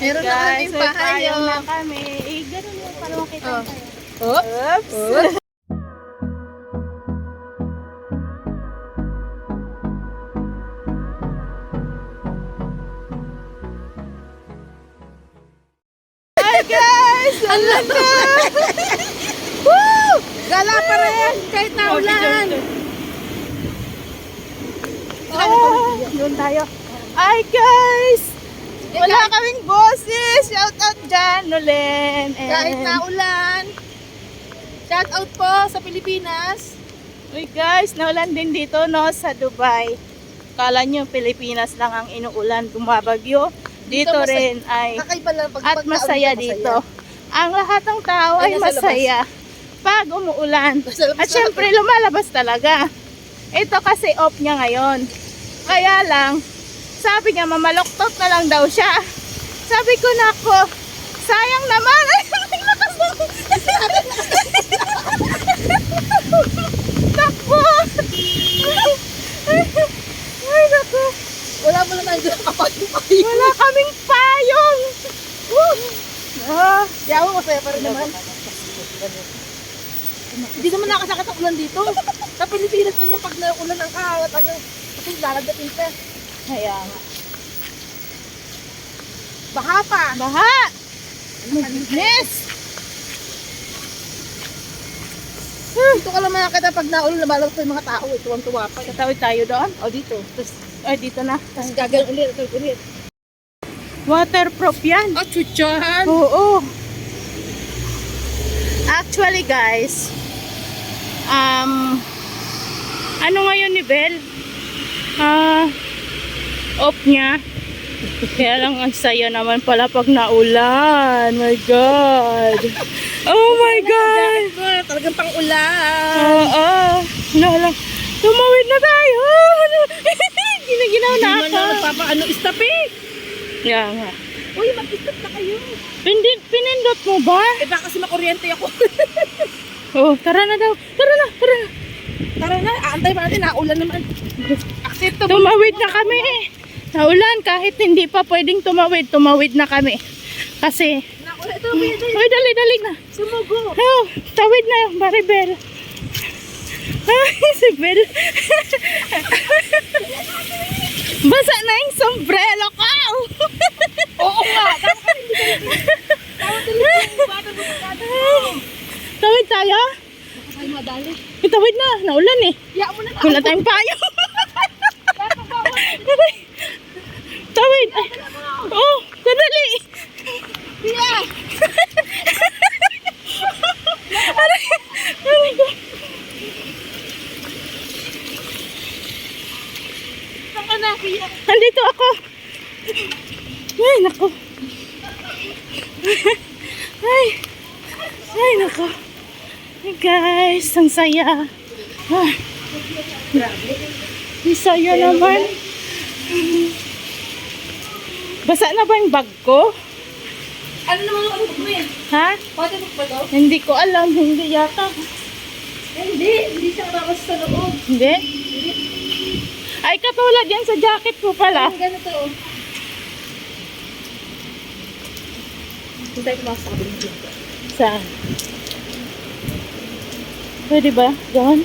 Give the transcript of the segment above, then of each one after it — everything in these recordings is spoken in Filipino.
Meron na may pahayo. na kami. Eh, ganun yun, para makita Oh. tayo. Oops. Oops. Hi guys! Ang laki! Woo! Gala pa rin kahit naulan. Oh, doon tayo. Hi guys! Wala kaming boses! Shout out dyan, Nolen. And... Kahit naulan. Shout out po sa Pilipinas. Uy guys, naulan din dito no sa Dubai. Kala nyo Pilipinas lang ang inuulan, bumabagyo. Dito, Dito masaya- rin ay pag at masaya dito. Ang lahat ng tao Ay, ay nasa labas. masaya pag umuulan. At na syempre lumalabas talaga. Ito kasi off niya ngayon. Kaya lang, sabi niya mamaloktot na lang daw siya. Sabi ko nako, sayang naman. Ay, lakas mo. Takbo. Ay, nako. Wala mo tayo doon kapag-payo. Wala kaming payong. Woo. Ah, Yawa, masaya pa rin naman. Hindi naman nakasakit ang ulan dito. Sa Pilipinas pa niya pag naulan ang kakatagal. Kasi lalagatin ka. kaya nga. Baha pa. Baha! Yes! Dito ka lang makakita pag naulan, lumalabas pa yung mga tao. Eh. Tuwang-tuwa pa. Tatawid tayo doon. O dito. Tapos, Ay, dito na. tapos gagal ulit, ulit, ulit. Waterproof yan. Ah, chuchan! Oo. Actually, guys, um, ano ngayon ni Bel? Ah, off niya. Kaya lang ang saya naman pala pag naulan. My God. Oh my God. Talagang pang ulan. Oo. Ano lang. Tumawid na tayo. Ginaginaw na Hindi man ako. lang nagpapaano, stop eh! Kaya nga. Uy, mag-stop na kayo. Pindin, pinindot mo ba? Eh baka kasi makuryente ako. Oh, tara na daw. Tara na, tara na. Tara na, aantay pa natin, naulan naman. Acceptable. Tumawid na kami eh. Naulan, kahit hindi pa pwedeng tumawid, tumawid na kami. Kasi, uy, dali, dali na. Sumugo. Oh, tawid na, Maribel. Ay, si Bel. Basa na yung sombrero ko. Oo nga. Tawid tayo? Tawid na, naulan eh. Wala tayong payo. Tawid. Ay. Oh, na, Pia. Andito ako. Ay, nako. Ay. Ay, nako. Ay, guys, ang saya. Ay. Ang saya naman. Basa na ba yung bag ko? Ano naman ang ano mo yan? Ha? Waterproof ba to? Hindi ko alam. Hindi yata. Hindi, hindi siya tapos sa loob. Hindi? Ay, katulad yan sa jacket ko pala. Ang ganito. Hindi tayo pumasok sa dito. Saan? Pwede ba? Doon?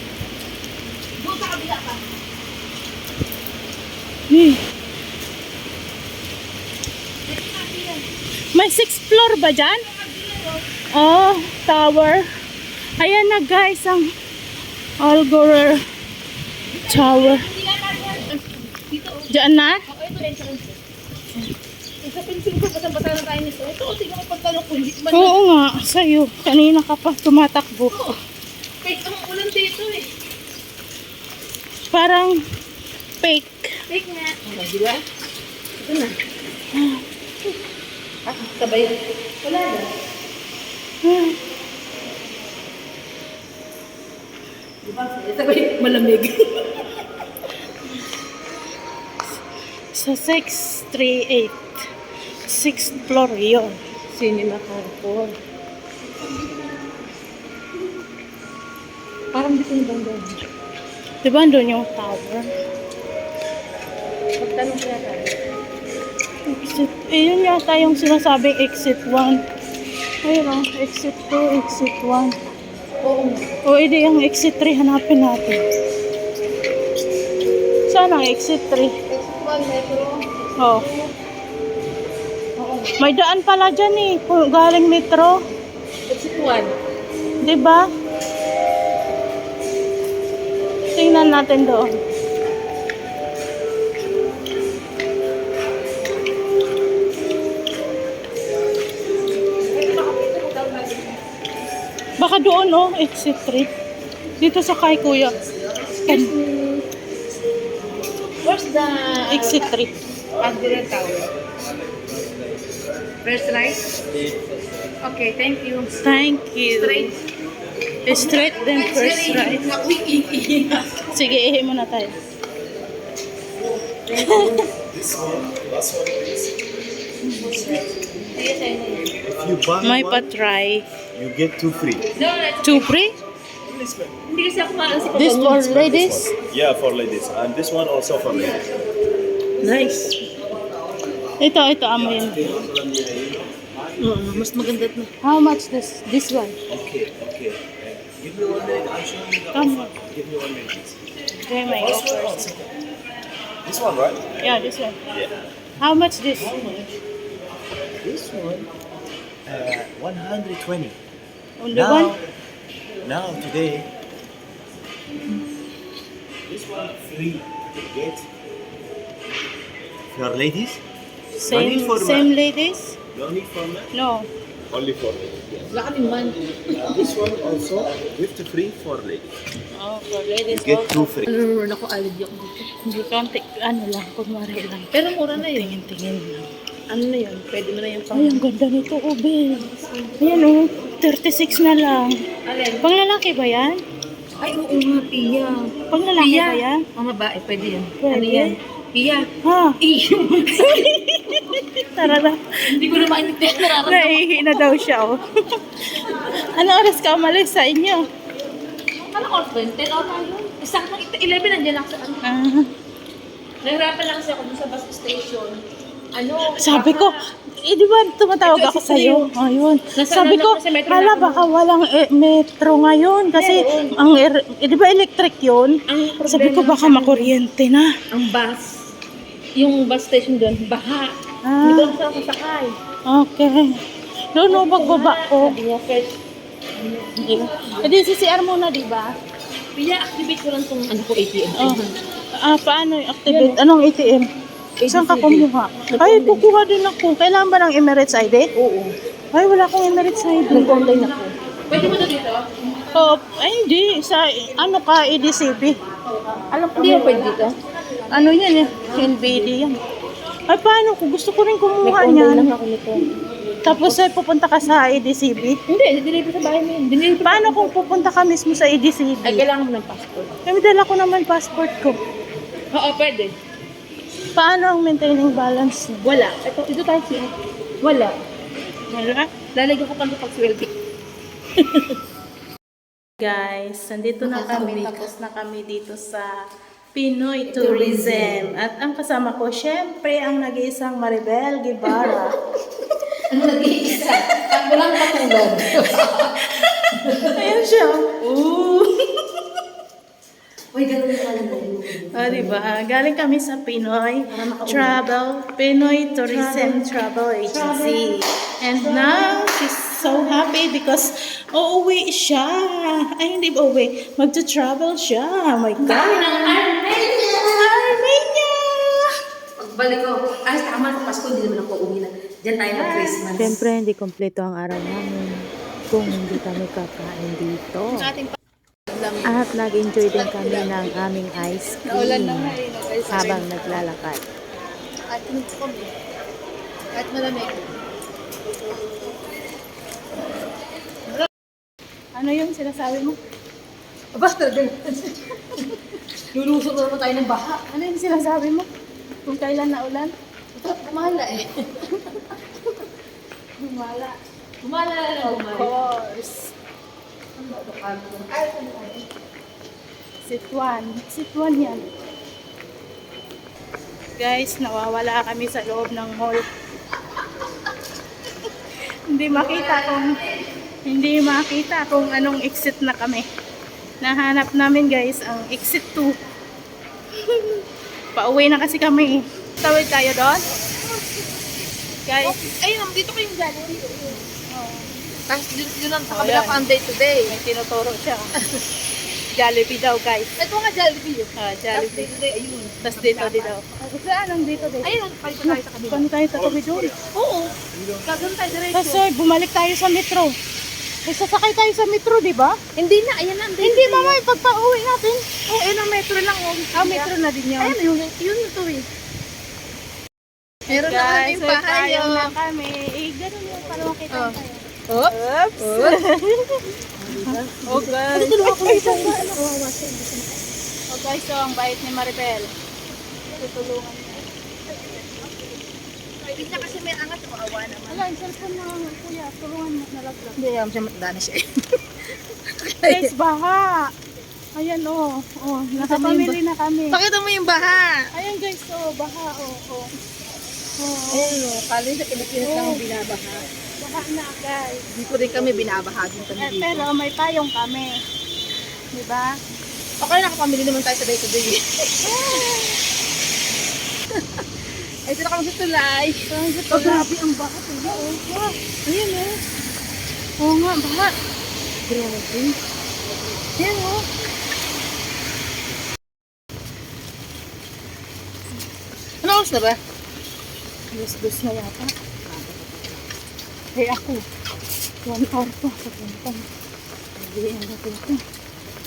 Doon sa kabila ka. Hmm. May sixth floor ba dyan? Oh, tower. Ayan na guys ang Algorer Tower. Oh. Diyan na? Oo nga, sa'yo. Kanina ka pa tumatakbo. Fake ang ulan dito eh. Parang fake. Fake nga. Ano, di ba? Ito na. Sabay. Wala na. Hmm. Di ba? Sabay, malamig. Sa 638. Sixth floor yun. Cinema Carrefour. Parang dito yung banda. Diba doon yung tower? Pagtanong kaya tayo. Exit, eh yun yata yung sinasabing exit 1. Ayun o, exit 2, exit 1. Oo. O edi yung exit 3 hanapin natin. Saan ang exit 3? One metro. Oh. May daan pala dyan eh, kung galing metro. Exit 1. Di ba? Tingnan natin doon. Baka doon oh, exit 3. Dito sa kay kuya. Where's the Exit 3. Admiral Tower? First right? Okay, thank you. Thank you. Straight. Straight then first right. Sige, ihi muna tayo. If you May pa-try. You get two free. No, that's Two free? Hindi kasi ako maalas sa This for ladies? Yeah, for ladies. And this one also for ladies. Nice. Ito, ito, amo yun. mas maganda na. How much this this one? Okay, okay. Give me one minute. I'll show you. the Come offer. Give me one minute. please. Okay, may offers. This one, right? Yeah, this one. Yeah. How much this? How much? This one, uh, 120. Only now, one? now today, this one free. Get for ladies. Same, for same man. ladies? No need for men. No. Only for ladies. Yes. Uh, this one also gift free for ladies. Oh, for ladies. You get two free. Ano ako, allergy ako dito. Hindi konti, ano lang, kunwari lang. Pero mura na yun. Tingin-tingin lang. Ano na yun? Pwede mo na yung pang... Ay, ang ganda nito, Ube. Ayan oh, 36 na lang. Alin? Pang lalaki ba yan? Ay, oo nga, Pia. Pang lalaki Pia. ba yan? Ang babae, pwede yan. Pwede? Ano yan? Pia. Ha? Iyo. Tara na. Hindi ko na maintindihan. Nararamdaman. Naihi na daw siya, oh. ano oras ka umalis sa inyo? Ano oras ba yun? 10 oras tayo? Isang 11 nandiyan ako sa ano. Ah, Nahirapan lang kasi ako dun sa bus station. Ano? sabi ko, baka- eh, di ba tumatawag Ito, ako sa iyo? Ayun. Sabi ano ko, sa hala, baka walang eh, metro ngayon. Kasi, Meron. ang, er- eh, di ba electric problema Sabi ko, baka sa makuryente na. Ang bus. Yung bus station doon, baha. Ah. Hindi ko lang sasakay. Okay. Doon, no, pagbaba ko. Sabi niya, first, Eh, di CCR muna, di ba? Pia, activate ko lang tong ano ko ATM. Oh. Ah, paano yung activate? Anong ATM? Saan ka kumuha? Ay, kukuha din ako. Kailangan ba ng Emirates ID? Oo. Ay, wala akong Emirates ID. Nag-online ako. Pwede mo na dito? Oh, ay, hindi. Sa, ano ka, EDCP? Alam ko Hindi mo pwede dito? Ano yan eh? NBD yan. Ay, paano ko? Gusto ko rin kumuha Nag-online lang niyan. ako nito. Tapos ay pupunta ka sa EDCB. Hindi, deliver sa bahay mo yun. Deliver. Paano kung pupunta ka mismo sa Ay, EDCB? kailangan mo ng passport. Kami dala ko naman passport ko. Oo, pwede. Paano ang maintaining balance niya? Wala. Ito, dito tayo siya. Wala. Wala. Lalagyan ko pa ito pag sweldo. Guys, nandito na kami, tapos na kami dito sa Pinoy Tourism. At ang kasama ko, syempre, ang nag-iisang Maribel Guevara. Ano nag-iisa? Ang walang katulad. Ayan siya. Ooh. Uy, ganun alam mo. Ah, diba? Galing kami sa Pinoy Travel, Pinoy Tourism Travel Agency. And now, she's so happy because uuwi siya. Ay, hindi ba uwi? Magta-travel siya. Oh my God. Armenia! Armenia! Pagbalik ko, ay, tama sa Pasko, hindi naman ako uwi na. Diyan tayo mag-Christmas. Siyempre, hindi kompleto ang araw namin kung hindi kami kakain dito. At nag-enjoy din kami ng aming ice cream habang naglalakad. At kami. At malamig. Ano yung sinasabi mo? Aba, talaga. Lulusot na naman tayo ng baha. Ano yung sinasabi mo? Kung kailan na ulan? Ito, kumala eh. Gumala. Kumala na lang Of course. Ay, Situan. Situan yan. Guys, nawawala kami sa loob ng mall. hindi makita kung hindi makita kung anong exit na kami. Nahanap namin guys ang exit 2. Pauwi na kasi kami. Tawid tayo doon. Guys, Ayun, dito yung Jollibee. Tapos yun, yun ang Oh, kabila pa ang day to day. may tinuturo siya. Jollibee daw guys. Ito nga Jollibee yun. Ah, Tapos day Jollibee. to day, ayun. Tapos dito, dito. Saan ang dito, dito? Ayun, palit tayo sa kabila. Paano tayo tatabi doon? Oo. Gagawin tayo diretso. Kasi bumalik tayo sa metro. Eh, sasakay tayo sa metro, di ba? Hindi na, ayan na. Hindi, mama, pagpa-uwi natin. Oo, ayun ang metro lang. Oh. Ah, metro na din yun. Ayun, yun, yun ito eh. Meron na Guys, kaming may pahayo. payong na kami. Eh, ganun yung para makita Oh. tayo. Oops. Oh. Ano? Oh, guys, so, ang bait ni Maribel. Tutulungan niya. Hindi kasi may angat. Maawa naman. Wala, yung cellphone na, kuya. Tulungan mo, nalaglag. Hindi, alam siya matanda na siya. Guys, baha. Ayan, oh. Oh, nasa family na kami. Pakita mo yung baha. Ayan, guys, oh, baha, oh, oh. Oh, Ayun o, kala sa Pilipinas lang ang binabaha. Na, guys. Dito rin kami binabaha din kami Eh, dito. pero may payong kami. Di ba? Okay, nakapamili naman tayo sa day to day. Ay, dito kami sa tulay. Oh, grabe ang baha. Tingnan, oh. Wow. Ayan o. Oo nga, baha. Grabe. Ayan o. Ano oras na ba? Dos-dos na yata. Eh ako, one hour pa sa puntang. Ang dating ko.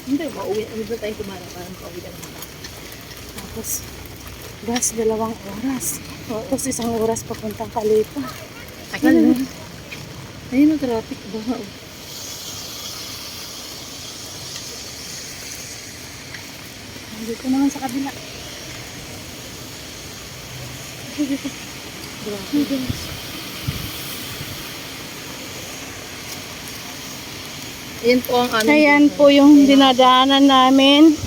Hindi, mauwi. Ano ba tayo kumara? Parang pauwi na naman. Tapos, bus dalawang oras. Tapos isang oras papuntang Kalipa. Tagal na. Ayun ang traffic ba? Dito naman sa kabila. Dito. Grabe. Ayan po ang aming Ayan po yung dinadaanan namin.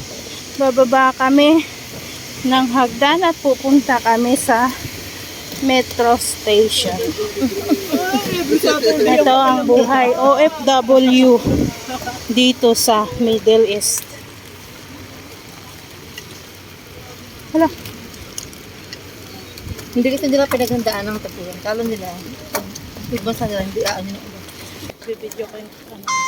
Bababa kami ng hagdan at pupunta kami sa metro station. Ito ang buhay OFW dito sa Middle East. Hala, Hindi kasi nila pinaghandaan ng tapuan. Kala nila, ibang sa nila, hindi aan yun ang iba. bibidyo ko yung ano.